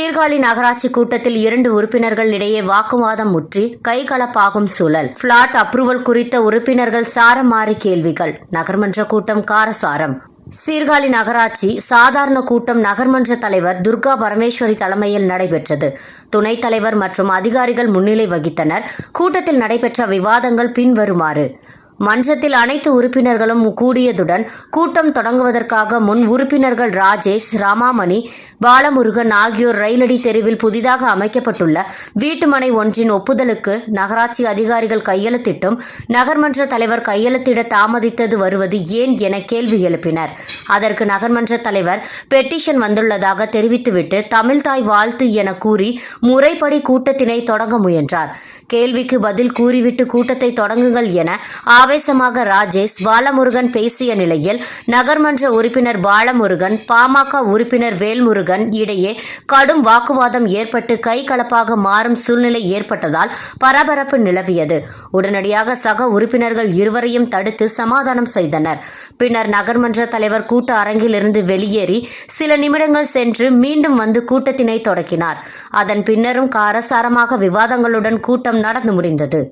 சீர்காழி நகராட்சி கூட்டத்தில் இரண்டு உறுப்பினர்கள் இடையே வாக்குவாதம் முற்றி கைகலப்பாகும் சூழல். பிளாட் அப்ரூவல் குறித்த உறுப்பினர்கள் சாரமாறி கேள்விகள். நகர்மன்ற கூட்டம் காரசாரம். சீர்காழி நகராட்சி சாதாரண கூட்டம் நகர்மன்ற தலைவர் துர்கா பரமேஸ்வரி தலைமையில் நடைபெற்றது. துணைத் தலைவர் மற்றும் அதிகாரிகள் முன்னிலை வகித்தனர். கூட்டத்தில் நடைபெற்ற விவாதங்கள் பின்வருமாறு. மன்றத்தில் அனைத்து உறுப்பினர்களும் கூடியதுடன் கூட்டம் தொடங்குவதற்காக முன் உறுப்பினர்கள் ராஜேஷ் ராமாமணி பாலமுருகன் ஆகியோர் ரயிலடி தெருவில் புதிதாக அமைக்கப்பட்டுள்ள வீட்டுமனை ஒன்றின் ஒப்புதலுக்கு நகராட்சி அதிகாரிகள் கையெழுத்திட்டும் நகர்மன்ற தலைவர் கையெழுத்திட தாமதித்தது வருவது ஏன் என கேள்வி எழுப்பினர். அதற்கு நகர்மன்ற தலைவர் பெட்டிஷன் வந்துள்ளதாக தெரிவித்துவிட்டு தமிழ்தாய் வாழ்த்து என கூறி முறைப்படி கூட்டத்தினை தொடங்க முயன்றார். கேள்விக்கு பதில் கூறிவிட்டு கூட்டத்தை தொடங்குங்கள் என ஆவேசமாக ராஜேஷ் பாலமுருகன் பேசிய நிலையில் நகர்மன்ற உறுப்பினர் பாலமுருகன் பாமக உறுப்பினர் வேல்முருகன் இடையே கடும் வாக்குவாதம் ஏற்பட்டு கைகலப்பாக மாறும் சூழ்நிலை ஏற்பட்டதால் பரபரப்பு நிலவியது. உடனடியாக சக உறுப்பினர்கள் இருவரையும் தடுத்து சமாதானம் செய்தனர். பின்னர் நகர்மன்ற தலைவர் கூட்ட அரங்கிலிருந்து வெளியேறி சில நிமிடங்கள் சென்று மீண்டும் வந்து கூட்டத்தினை தொடக்கினார். அதன் பின்னரும் காரசாரமாக விவாதங்களுடன் கூட்டம் நடந்து முடிந்தது.